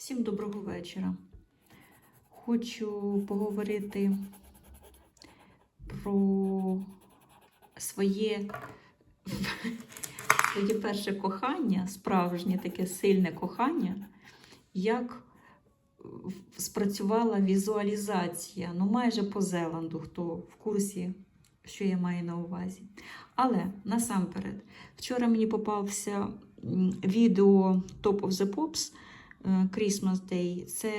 Всім доброго вечора. Хочу поговорити про своє, своє перше кохання, справжнє таке сильне кохання, як спрацювала візуалізація, ну майже по Зеланду, хто в курсі, що я маю на увазі. Але насамперед, вчора мені попався відео Top of the Pops Christmas Day. Це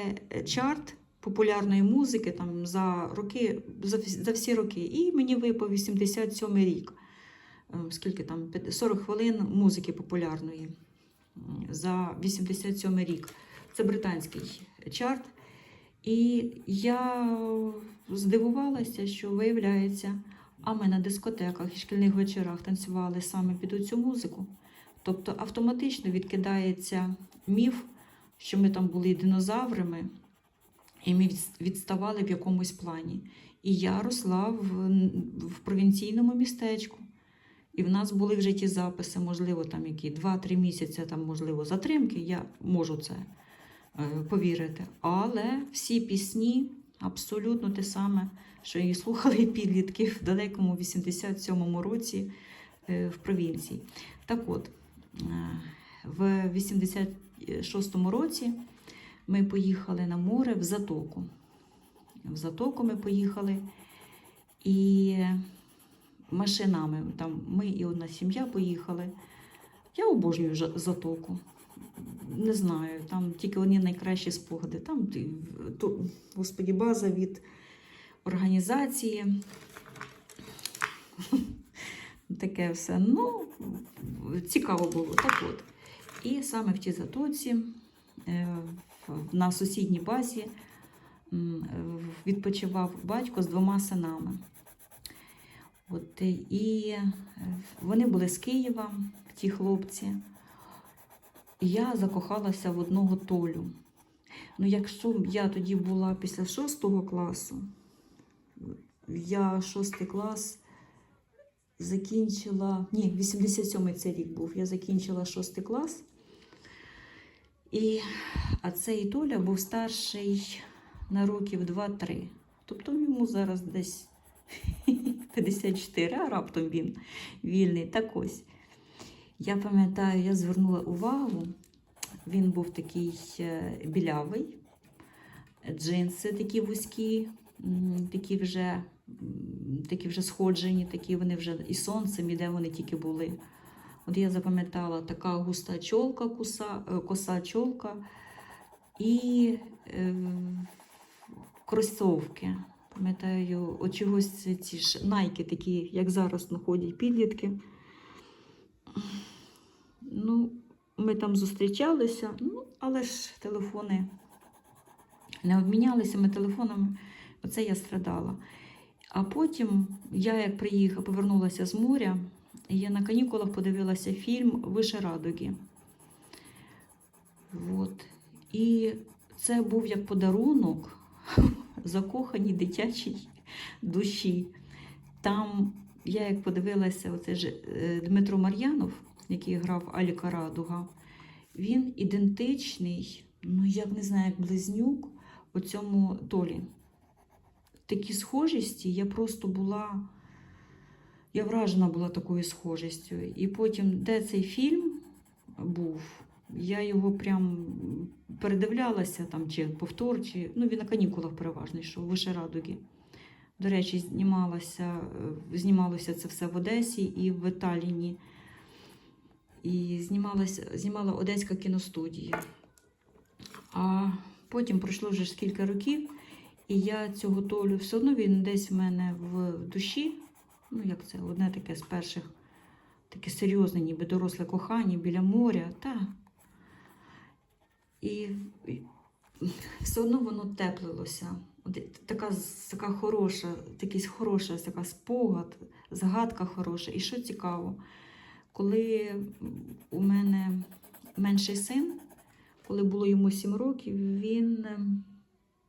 чарт популярної музики там, за, роки, за, вс- за всі роки. І мені випав 87 рік. Е, Скільки там? П'ят- 40 хвилин музики популярної за 87 рік. Це британський чарт. І я здивувалася, що виявляється, а ми на дискотеках і шкільних вечорах танцювали саме під цю музику. Тобто автоматично відкидається міф, що ми там були динозаврами, і ми відставали в якомусь плані. І я росла в, в провінційному містечку. І в нас були вже ті записи, можливо, там які 2-3 місяці, там, можливо, затримки, я можу це е, повірити. Але всі пісні абсолютно те саме, що і слухали підлітки в далекому 87-му році е, в провінції. Так от, е, в 80 2006 році ми поїхали на море в затоку. В затоку ми поїхали і машинами. Там Ми і одна сім'я поїхали. Я обожнюю затоку. Не знаю, там тільки вони найкращі спогади. Там то, господі, база від організації. Таке все. Ну, цікаво було. Так от. І саме в тій затоці, е, на сусідній базі, е, відпочивав батько з двома синами. От, е, і вони були з Києва, ті хлопці. Я закохалася в одного Толю. Ну, якщо я тоді була після шостого класу, я шостий клас закінчила. Ні, 87-й це рік був. Я закінчила шостий клас. І, а цей Толя був старший на років 2-3. Тобто йому зараз десь 54, а раптом він вільний. Так ось. Я пам'ятаю, я звернула увагу, він був такий е, білявий, джинси такі вузькі, такі вже, такі вже сходжені, такі вони вже і сонцем, і де вони тільки були. От я запам'ятала така густа чолка, коса, е, коса чолка і е, кросовки. Пам'ятаю, от чогось ці ж найки такі, як зараз знаходять підлітки. Ну, ми там зустрічалися, ну, але ж телефони не обмінялися ми телефонами. Оце я страдала. А потім я, як приїхала, повернулася з моря, я на канікулах подивилася фільм Више радуги. От. І це був як подарунок закоханій дитячій душі. Там я як подивилася, оце ж е, Дмитро Мар'янов, який грав Аліка Радуга, він ідентичний, ну як не знаю, як близнюк у цьому Толі. Такі схожісті, я просто була, я вражена була такою схожістю. І потім, де цей фільм був, я його прям передивлялася там, чи повтор, чи ну він на канікулах переважно йшов, вище радуги. До речі, знімалося, е, знімалося це все в Одесі і в Італіні. І знімалася, знімала Одеська кіностудія. А потім пройшло вже кілька років, і я цього Толю все одно він десь в мене в душі. Ну, як це, одне таке з перших, таке серйозне, ніби доросле кохання біля моря. Та. І, і все одно воно теплилося. Така, така хороша, такий хороша, така спогад, загадка хороша. І що цікаво, коли у мене менший син, коли було йому 7 років, він ем,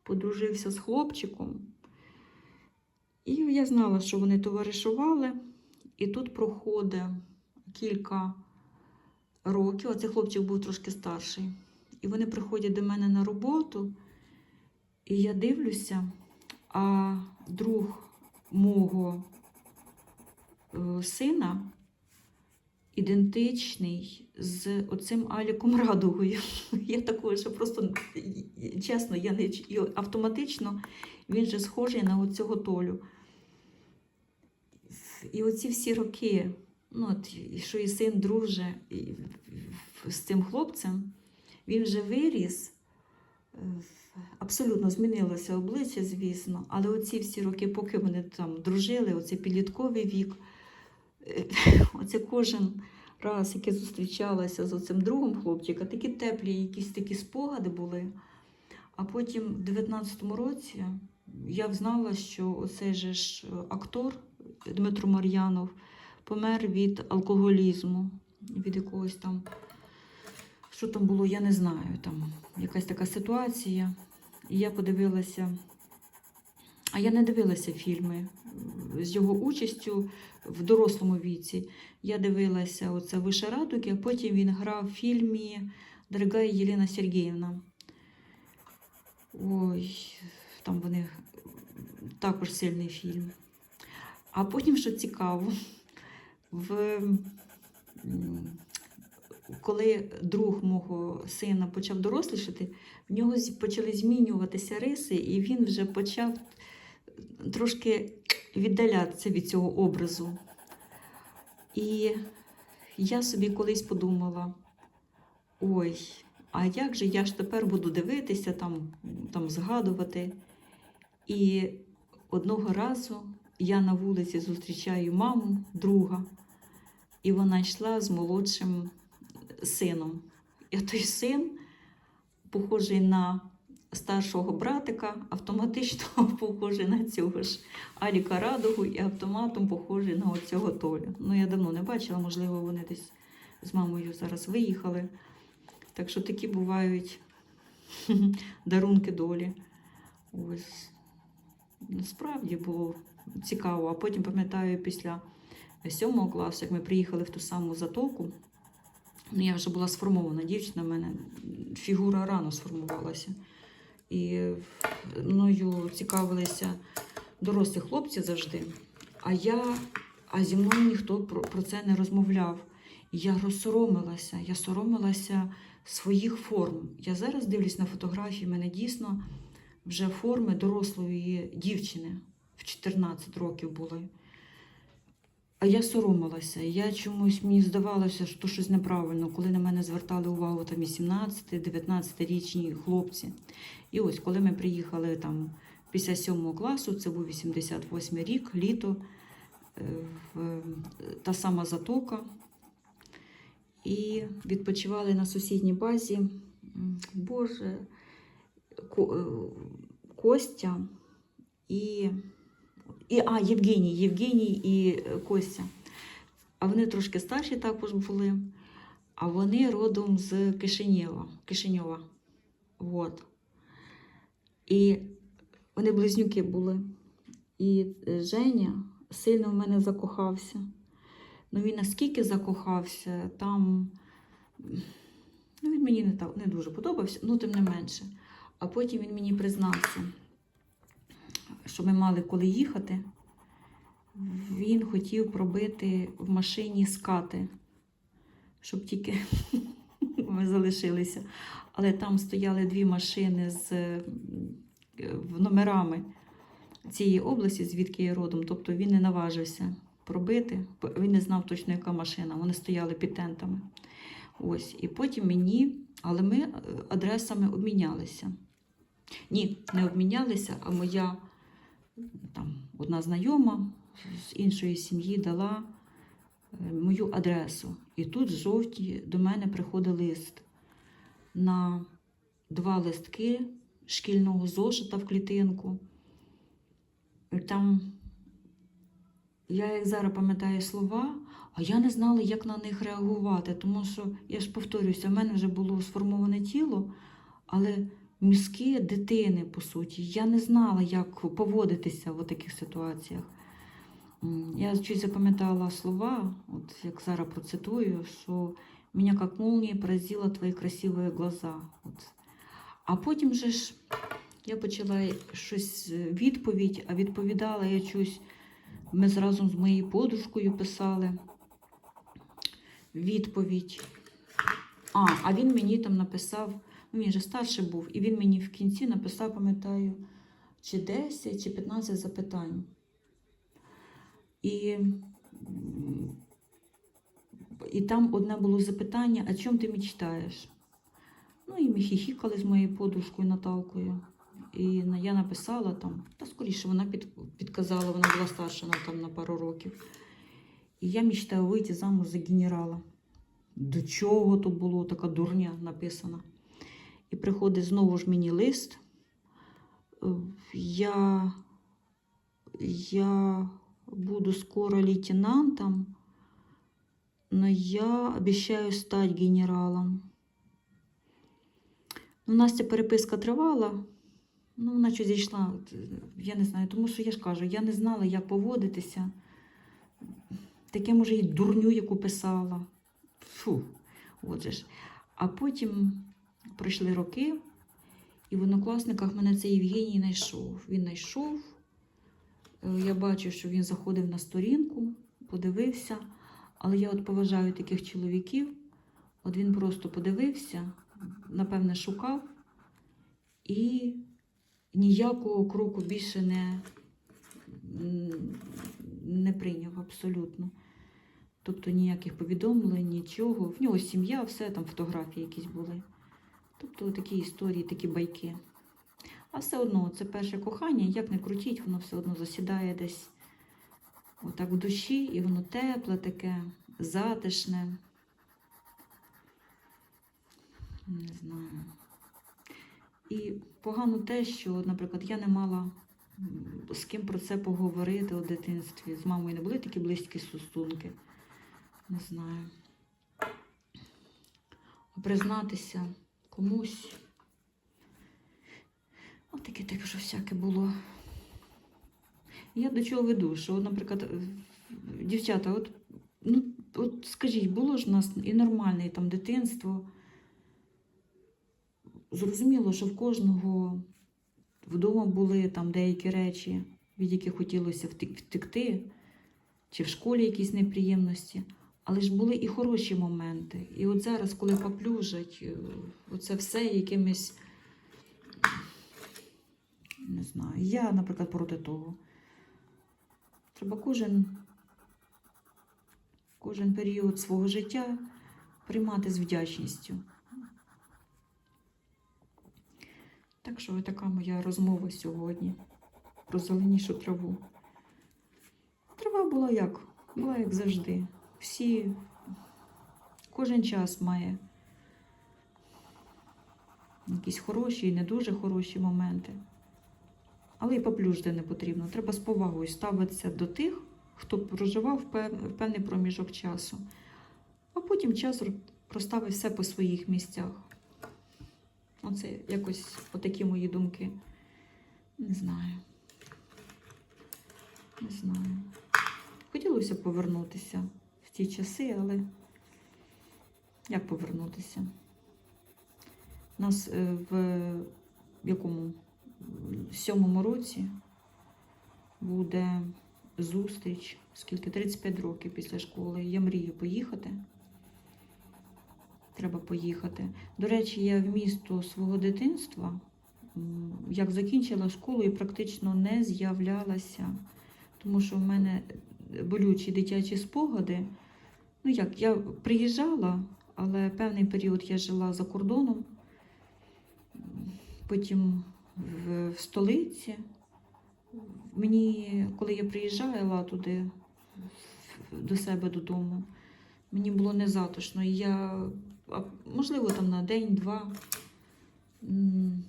подружився з хлопчиком. І я знала, що вони товаришували. І тут проходить кілька років, а цей хлопчик був трошки старший. і вони приходять до мене на роботу, і я дивлюся, а друг мого е, сина ідентичний з оцим Аліком Радугою. Я такою, що просто чесно, я не автоматично він же схожий на оцього Толю. І оці всі роки, ну, от, що і син друже з цим хлопцем, він вже виріс. е, Абсолютно змінилося обличчя, звісно, але оці всі роки, поки вони там дружили, оцей підлітковий вік, оце кожен раз, як я зустрічалася з оцим другом хлопчика, такі теплі, якісь такі спогади були. А потім в 19-му році я взнала, що оцей же ж е, актор Дмитро Мар'янов помер від алкоголізму, від якогось там, що там було, я не знаю. Там якась така ситуація. І я подивилася, а я не дивилася фільми з його участю в дорослому віці. Я дивилася оце «Више радуги», а потім він грав в фільмі Дорогая Єлена Сергіївна. Ой, там вони також сильний фільм. А потім, що цікаво, в, коли друг мого сина почав дорослішати, в нього почали змінюватися риси, і він вже почав трошки віддалятися від цього образу. І я собі колись подумала: ой, а як же я ж тепер буду дивитися, там, там згадувати. І одного разу я на вулиці зустрічаю маму друга, і вона йшла з молодшим сином. І той син, похожий на старшого братика, автоматично похожий на цього ж Аліка Радугу і автоматом похожий на оцього Толю. Ну, я давно не бачила, можливо, вони десь з мамою зараз виїхали. Так що такі бувають дарунки долі. Ось. Насправді було цікаво. А потім пам'ятаю, після сьомого класу, як ми приїхали в ту саму затоку, ну, я вже була сформована дівчина, в мене фігура рано сформувалася. І мною цікавилися дорослі хлопці завжди. А я, а зі мною ніхто про, це не розмовляв. І я розсоромилася, я соромилася своїх форм. Я зараз дивлюсь на фотографії, в мене дійсно вже форми дорослої дівчини в 14 років були. А я соромилася. Я чомусь мені здавалося, що щось неправильно, коли на мене звертали увагу там 18-19-річні хлопці. І ось, коли ми приїхали там після 7 класу, це був 88 рік, літо, е, та сама затока. І відпочивали на сусідній базі. Боже, е, Костя і, і а, Євгеній, Євгеній і е, Костя. А вони трошки старші також були. А вони родом з Кишинєва. Кишиньова. Вот. І вони близнюки були. І е, Женя сильно в мене закохався. Ну він наскільки закохався, там ну, він мені не, так, не дуже подобався, ну тим не менше. А потім він мені признався, що ми мали коли їхати. Він хотів пробити в машині скати, щоб тільки ми залишилися. Але там стояли дві машини з е, номерами цієї області, звідки я родом. Тобто він не наважився пробити. Він не знав точно, яка машина. Вони стояли під тентами. Ось. І потім мені, але ми е, адресами обмінялися. Ні, не обмінялися, а моя там, одна знайома з іншої сім'ї дала е, мою адресу. І тут з жовті до мене приходить лист на два листки шкільного зошита в клітинку. Там, я як зараз пам'ятаю слова, а я не знала, як на них реагувати, тому що, я ж повторююся, в мене вже було сформоване тіло, але мізки дитини, по суті. Я не знала, як поводитися в таких ситуаціях. Я чуть запам'ятала слова, от як зараз процитую, що мене як молния поразила твої красиві глаза. От А потім же ж я почала щось е, відповідь, а відповідала я щось. Ми зразу з моєю подружкою писали відповідь. А, а він мені там написав, ну він же старший був, і він мені в кінці написав, пам'ятаю, чи 10, чи 15 запитань. І, і там одне було запитання: о чому ти мечтаєш? Ну, і ми хіхікали з моєю подружкою Наталкою. І я написала там, та скоріше вона під, підказала, вона була старша на, там, на пару років. І я мечтаю вийти замуж за генерала. До чого то було така дурня написана? І приходить знову ж мені лист. Е, Я, я буду скоро лейтенантом, но я обещаю стать генералом. Ну, У переписка тривала. Ну, вона щось зійшла, я не знаю, тому що я ж кажу, я не знала, як поводитися. Таке, може, і дурню, яку писала. Фу, отже ж. А потім пройшли роки, і в однокласниках мене цей Євгеній знайшов. Він знайшов. Е, Я бачу, що він заходив на сторінку, подивився. Але я от поважаю таких чоловіків. От він просто подивився, напевне, шукав і ніякого кроку більше не, не прийняв абсолютно. Тобто ніяких повідомлень, нічого. В нього сім'я, все там фотографії якісь були. Тобто такі історії, такі байки. А все одно це перше кохання, як не крутіть, воно все одно засідає десь отак в душі, і воно тепле таке, затишне. Не знаю. І погано те, що, наприклад, я не мала з ким про це поговорити у дитинстві. З мамою не були такі близькі стосунки. Не знаю. Признатися комусь. Таке таке вже всяке було. Я до чого веду, що, наприклад, е, дівчата, от, ну, от скажіть, було ж у нас і нормальне там дитинство. Зрозуміло, що в кожного вдома були там деякі речі, від яких хотілося втекти, чи в школі якісь неприємності. Але ж були і хороші моменти. І от зараз, коли поплюжать, е, оце все якимись, не знаю, я, наприклад, проти того. Треба кожен, кожен період свого життя приймати з вдячністю. Так що така моя розмова сьогодні про зеленішу траву. Трава була як? Була як завжди. Всі, кожен час має якісь хороші і не дуже хороші моменти. Але і поплюжити не потрібно. Треба з повагою ставитися до тих, хто проживав пев- певний проміжок часу. А потім час р- розставить все по своїх місцях. Оце якось отакі мої думки. Не знаю. Не знаю. Хотілося повернутися в ті часи, але як повернутися? У нас е, в якому в сьомому році буде зустріч, скільки 35 років після школи. Я мрію поїхати. Треба поїхати. До речі, я в місто свого дитинства, як закінчила школу і практично не з'являлася, тому що в мене болючі дитячі спогади. Ну як, я приїжджала, але певний період я жила за кордоном, потім в, в столиці. Мені, коли я приїжджала туди до себе додому, мені було незатишно. Я, можливо, там на день-два,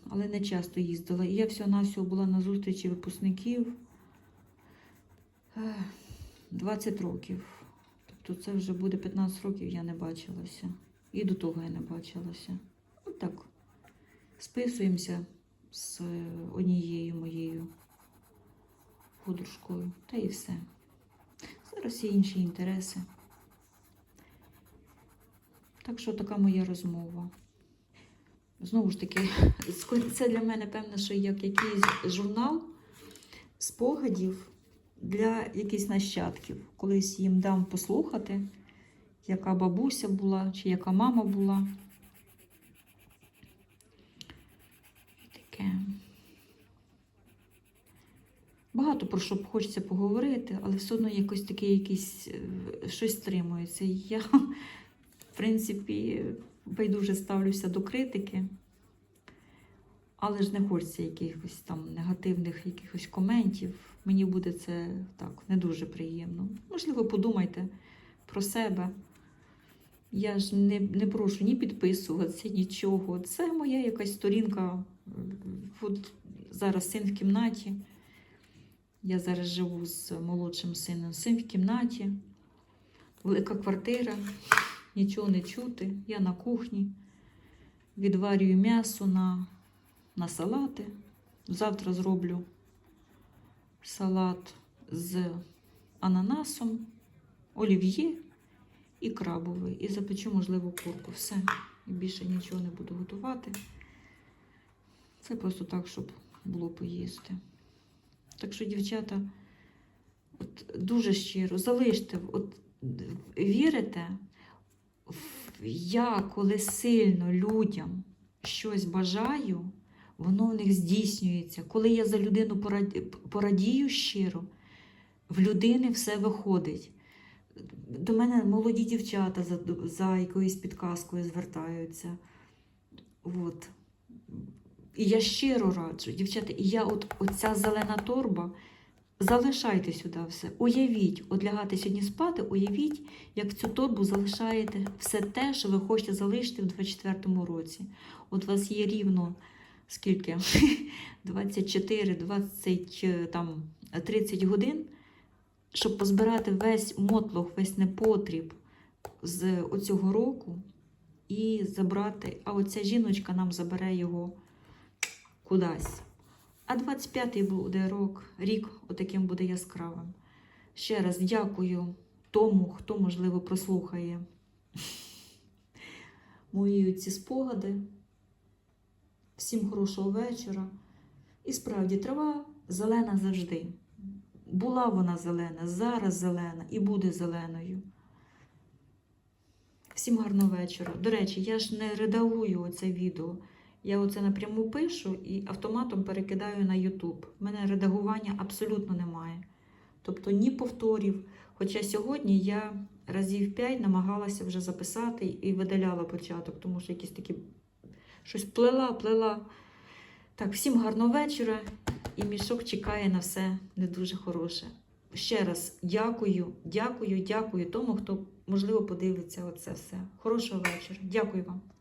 але не часто їздила. І я всього-навсього була на зустрічі випускників 20 років. Тобто це вже буде 15 років, я не бачилася. І до того я не бачилася. Ну так, списуємося з однією моєю подружкою, та і все. Зараз є інші інтереси. Так що така моя розмова. Знову ж таки, це для мене, певно, що як якийсь журнал спогадів для якихось нащадків. Колись їм дам послухати, яка бабуся була чи яка мама була. Таке. Багато про що хочеться поговорити, але все одно якось таке якийсь е, щось стримується. Я, в принципі, байдуже ставлюся до критики, але ж не хочеться якихось там негативних якихось коментів. Мені буде це так не дуже приємно. Можливо, подумайте про себе. Я ж не, не прошу ні підписуватися, нічого. Це моя якась сторінка. От зараз син в кімнаті. Я зараз живу з молодшим сином. Син в кімнаті, велика квартира, нічого не чути. Я на кухні, відварюю м'ясо на, на салати. Завтра зроблю салат з ананасом, олів'є і крабовий. І запечу, можливо, курку. Все. І більше нічого не буду готувати. Це просто так, щоб було поїсти. Так що, дівчата, от дуже щиро, залиште, от вірите, я коли сильно людям щось бажаю, воно в них здійснюється. Коли я за людину порадію щиро, в людини все виходить. До мене молоді дівчата за, за якоюсь підказкою звертаються. От. І я щиро раджу, дівчата, і я от оця зелена торба, залишайте сюди все. Уявіть, от лягати сьогодні спати, уявіть, як в цю торбу залишаєте все те, що ви хочете залишити в 24-му році. От у вас є рівно скільки? 24, 20, е, там, 30 годин, щоб позбирати весь мотлох, весь непотріб з оцього року і забрати. А оця жіночка нам забере його кудись. А 25-й буде рок, рік отаким буде яскравим. Ще раз дякую тому, хто, можливо, прослухає мої ці спогади. Всім хорошого вечора. І справді, трава зелена завжди. Була вона зелена, зараз зелена і буде зеленою. Всім гарного вечора. До речі, я ж не редагую оце відео. Я оце напряму пишу і автоматом перекидаю на YouTube. У мене редагування абсолютно немає. Тобто ні повторів. Хоча сьогодні я разів 5 намагалася вже записати і видаляла початок, тому що якісь такі щось плела, плела. Так, всім гарного вечора. І мішок чекає на все не дуже хороше. Ще раз дякую, дякую, дякую тому, хто, можливо, подивиться оце все. Хорошого вечора. Дякую вам.